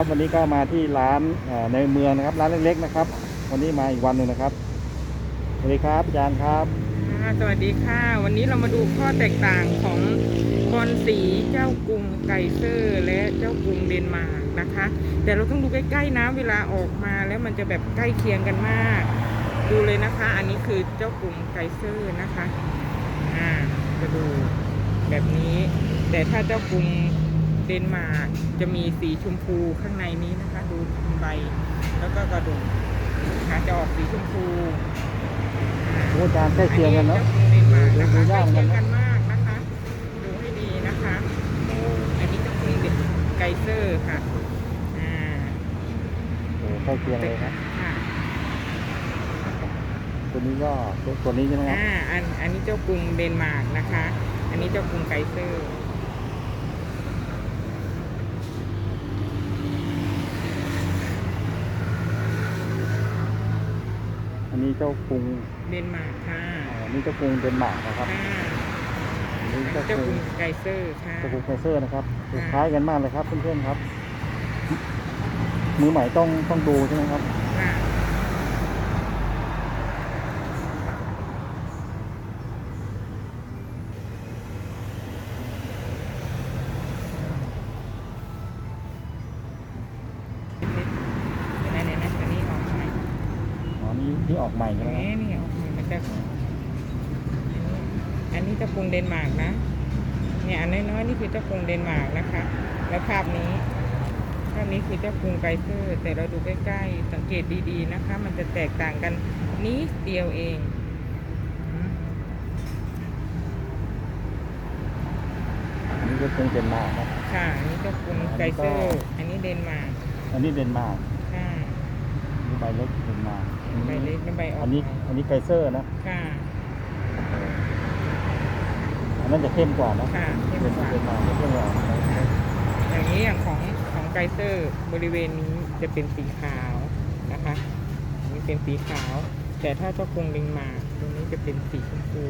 ครับวันนี้ก็มาที่ร้านในเมืองนะครับ ร้านเล็กๆนะครับ วันนี้มาอีกวันหนึ่งนะครับสวัสดีครับอาจารย์ครับสวัสดีค่ะ วันนี้เรามาดูข้อแตกต่างของบอลสีเจ้ากรุงไกเซอร์ และเจ้ากรุงเดนมาร์กนะคะ แต่เราต้องดูใกล้ๆนะเวลาออกมาแล้วมันจะแบบใกล้เคียงกันมาก ดูเลยนะคะ อันนี้คือเจ้ากรุงไกเซอร์นะคะอ่าจะดูแบบนี้ แต่ถ้าเจ้ากรุง เดนมาร์กจะมีสีชมพูข้างในนี้นะคะ ดูใบ แล้วก็กระดูกนะคะจะออกสีชมพูโอ้อาจารย์ใกล้เคียงกันเนาะอัจ้ากรุงเดนมาร์กนะคะดูใกล้ยากเหมืเคีอยนงกันนะกันมากนะคะ ดูให้ดีนะคะโอ้อันนี้เจ้ากรุงเดนไกเซอร์ค่ะอ่าโอ้ใกล้เคียงเลยครับค่ะตัวนี้ก็ตัวตัวนี้ใช่ไหมครับอ่าอันอันนี้เจ้ากรุงเดนมาร์กนะคะ อันนี้เจ้ากรุงไกเซอร์ อั นนี้เจ้ากรุงเดนมาร์กค่ะอ่าอันนี้เจ้ากรุงเดนมาร์กนะครับค่ะอันนี้อันเจ้านี้เจ้ากรุรุงงไกเซอร์ค่ะ เจ้ากรุงไคเซอร์นะครับค่ะคล้ายกันมากเลยครับเพื่อนๆครับ มือใหม่ต้องต้องดูใช่ไหมครับค่ะไหนไหนไหนอันนี้ออกไหม อ๋อนี่ที่ออกใหม่ใช่ไหมเอ๊ะนี่ออกมามันจะอันนี้เจ้ากรุงเดนมาร์กนะเนี่ยอันน้อยๆนี่คือเจ้ากรุงเดนมาร์กนะคะ แล้วภาพนี้ภาพนี้คือเจ้ากรุงไกเซอร์ แต่เราดูใกล้ๆสังเกตดีๆนะคะ มันจะแตกต่างกันนิดเดียวเองอืมอันนี้เจ้ากรุงเดนมาร์กครับค่ะอันนี้เจ้ากรุงไกเซอร์ อันนี้เดนมาร์กอันนี้เดนมาร์กค่ะอันนี้ใบเล็กเดนมาร์ก ใบเล็กและใบออกอันนี้อันนี้ไกเซอร์นะ ค่ะอันนั้นจะเข้มกว่านะค่ะเข้มเป็นกว่าเป็นมาเข้มกว่าอย่างนี้อย่างของของไกเซอร์บริเวณนี้จะเป็นสีขาวนะคะอันนี้เป็นสีขาว แต่ถ้าเจ้ากรุงลิงมาร์กตรงนี้จะเป็นสีชมพู